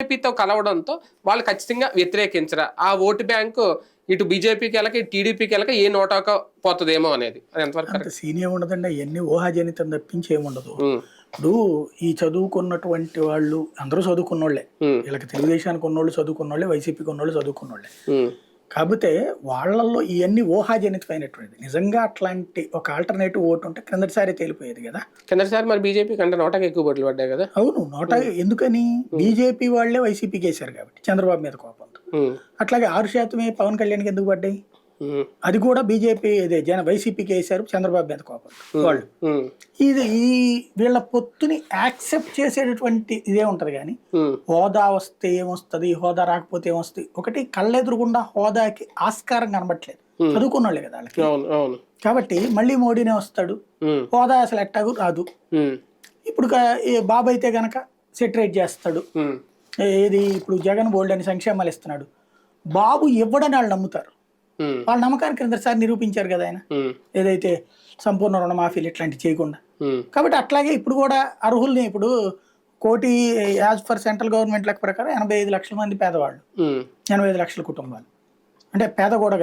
బీజేపీతో కలవడంతో వాళ్ళు ఖచ్చితంగా వ్యతిరేకించరా? ఆ ఓటు బ్యాంకు ఇటు బీజేపీకి వెళ్ళక ఇటు టీడీపీకి వెళ్ళక ఏ నోటాక పోతుందేమో అనేది. అది ఎంతవరకు సీనియర్ ఉండదండి. అవన్నీ ఊహాజనితం తప్పించి ఏముండదు. ఇప్పుడు ఈ చదువుకున్నటువంటి వాళ్ళు అందరూ చదువుకున్నోళ్ళే. ఉమ్, వీళ్ళకి తెలుగుదేశానికి ఉన్నోళ్ళు చదువుకున్నోళ్ళే వైసీపీకి ఉన్నోళ్ళు చదువుకున్నోళ్ళే. కాకపోతే వాళ్ళల్లో ఇవన్నీ ఊహాజనితమైనటువంటిది. నిజంగా అట్లాంటి ఒక ఆల్టర్నేటివ్ ఓటు ఉంటే క్రిందటిసారి తేలిపోయేది కదా? కిందటిసారి మరి బీజేపీ కంటే నోటాకి ఎక్కువ బొట్లు పడ్డాయి కదా? అవును నోట ఎందుకని? బీజేపీ వాళ్ళే వైసీపీకి వేశారు కాబట్టి చంద్రబాబు మీద కోపంతో. అట్లాగే ఆరు శాతమే పవన్ కళ్యాణ్కి ఎందుకు పడ్డాయి? అది కూడా బీజేపీ ఇదే జన వైసీపీకి వేశారు చంద్రబాబు మీద కోపం. వాళ్ళు. ఇది ఈ వీళ్ళ పొత్తుని యాక్సెప్ట్ చేసేటటువంటి ఇదే ఉంటది కానీ హోదా వస్తే ఏమొస్తుంది హోదా రాకపోతే ఏమొస్తుంది? ఒకటి కళ్ళెదురుగుండా హోదాకి ఆస్కారం కనబట్లేదు చదువుకున్న వాళ్ళే కదా వాళ్ళకి. కాబట్టి మళ్ళీ మోడీనే వస్తాడు. హోదా అసలు ఎట్టాగు రాదు. ఇప్పుడు బాబు అయితే గనక సెటరేట్ చేస్తాడు. ఏది ఇప్పుడు జగన్ బోల్డ్ అని సంక్షేమాలు ఇస్తున్నాడు. బాబు ఇవ్వడని వాళ్ళు నమ్ముతారు. వాళ్ళ నమ్మకానికి క్రిందసారి నిరూపించారు కదా ఆయన. ఏదైతే సంపూర్ణ రుణమాఫీలు ఇట్లాంటివి చేయకుండా. కాబట్టి అట్లాగే ఇప్పుడు కూడా అర్హుల్ని ఇప్పుడు కోటి యాజ్ పర్ సెంట్రల్ గవర్నమెంట్ లెక్క ప్రకారం ఎనభై ఐదు లక్షల మంది పేదవాళ్ళు. ఎనభై ఐదు లక్షల కుటుంబాలు. అంటే పేద కూడా